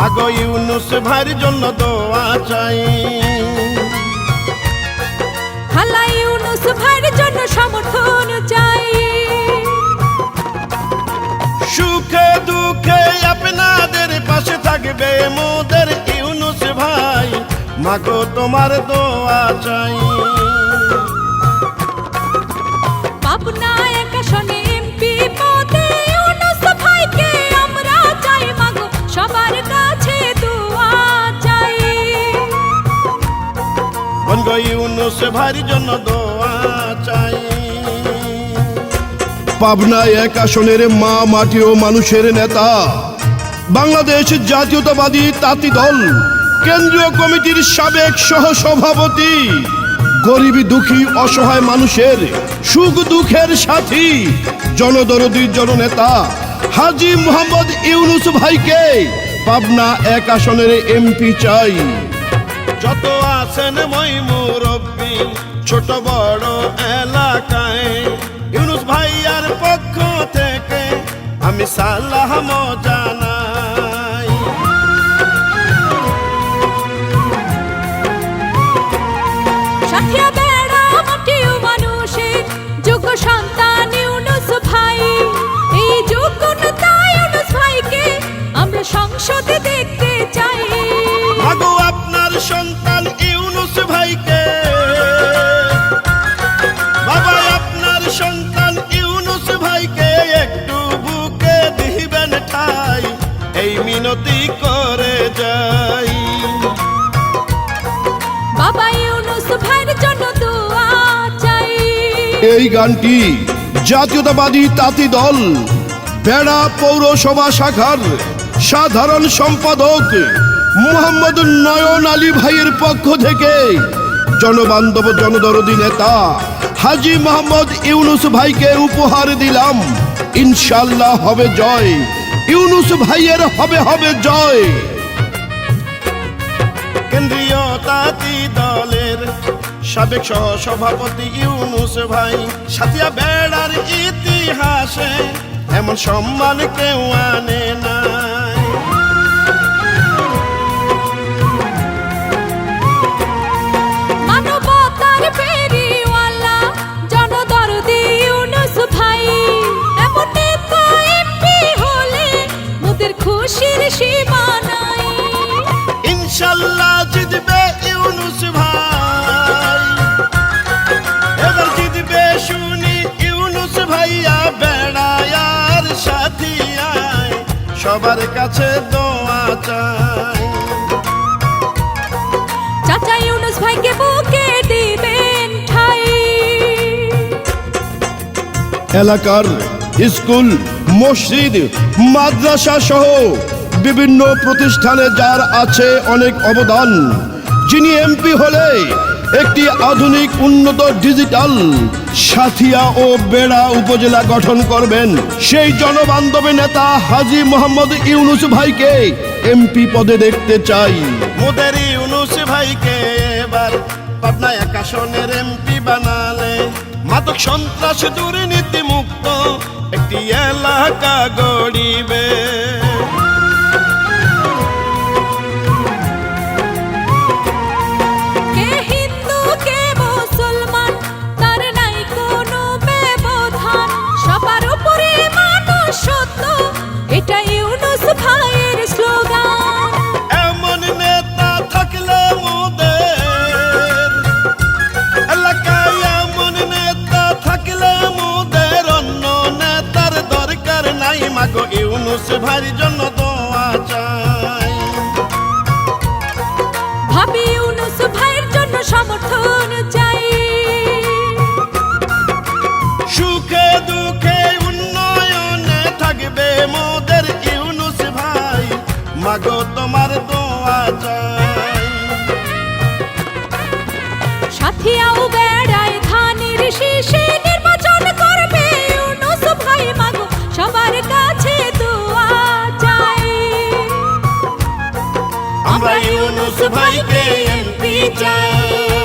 মাগো ইউনুস ভাইয়ের জন্য দোয়া চাই। খালা ইউনুস ভাইয়ের জন্য সমর্থন চাই। সুখে দুঃখে আপনাদের পাশে থাকবে মোদের ইউনুস ভাই। মাগো তোমার দোয়া চাই। বনগো ইউনুস ভাইয়ের জন্য দোয়া চাই। পাবনায় এক আসনের মা, মাটি ও মানুষের নেতা। বাংলাদেশ জাতীয়তাবাদী তাঁতি দল, কেন্দ্রীয় কমিটির সাবেক সহ সভাপতি গরিবী দুঃখী, অসহায় মানুষের সুখ দুঃখের সাথী, জনদরদী জননেতা হাজি মোহাম্মদ ইউনুস ভাইকে পাবনা এক আসনের এমপি চাই। যত আছেন মই মুরব্বী ছোট বড় এলাকায় ইউনুস ভাইয়ার পক্ষ থেকে আমি সালাহ জানাই। এই গানটি জাতীয়তাবাদী তাঁতি দল, বেড়া পৌরসভা শাখার সাধারণ সম্পাদক মোহাম্মদ নয়ন আলী ভাইয়ের পক্ষ থেকে জনবান্ধব জনদরদী নেতা হাজি মোহাম্মদ ইউনুস ভাইকে উপহার দিলাম। ইনশাল্লাহ হবে জয়। ইউনুস ভাইয়ের হবে হবে জয়। কেন্দ্রীয় দলের সাবেক সহ সভাপতি ইউনুস ভাই বেড়ার ইতিহাসে এমন সম্মান কেউ আনে নাই। মানবতার ফেরিওয়ালা ইনশাল্লাহ জিতবে ইউনুস ভাই। এবার জিতবে শুনি ইউনুস ভাইয়া বেড়ায়ার সাথিয়ায় সবার কাছে দোয়া চাই। চাচা ইউনুস ভাইকে বুকে দিবেন ঠাই এলাকার স্কুল মসজিদ মাদ্রাসা সহ বিভিন্ন প্রতিষ্ঠানে যার আছে অনেক অবদান, যিনি এমপি হলে একটি আধুনিক, উন্নত ডিজিটাল সাথিয়া ও বেড়া উপজেলা গঠন করবেন। সেই জনবান্ধবী নেতা হাজি মোহাম্মদ ইউনুস ভাইকে এমপি পদে দেখতে চাই। মোদের ইউনুস ভাইকে এবার পাবনা একাশনের এমপি বানালে। মাদক সন্ত্রাস দুর্নীতি মুক্ত একটি এলাকা ইউনুস ভাইয়ের জন্য দোয়া চাই। ভাবি ইউনুস ভাইয়ের জন্য সমর্থন চাই। আমরা ইউনুস ভাইকে এমপি চাই।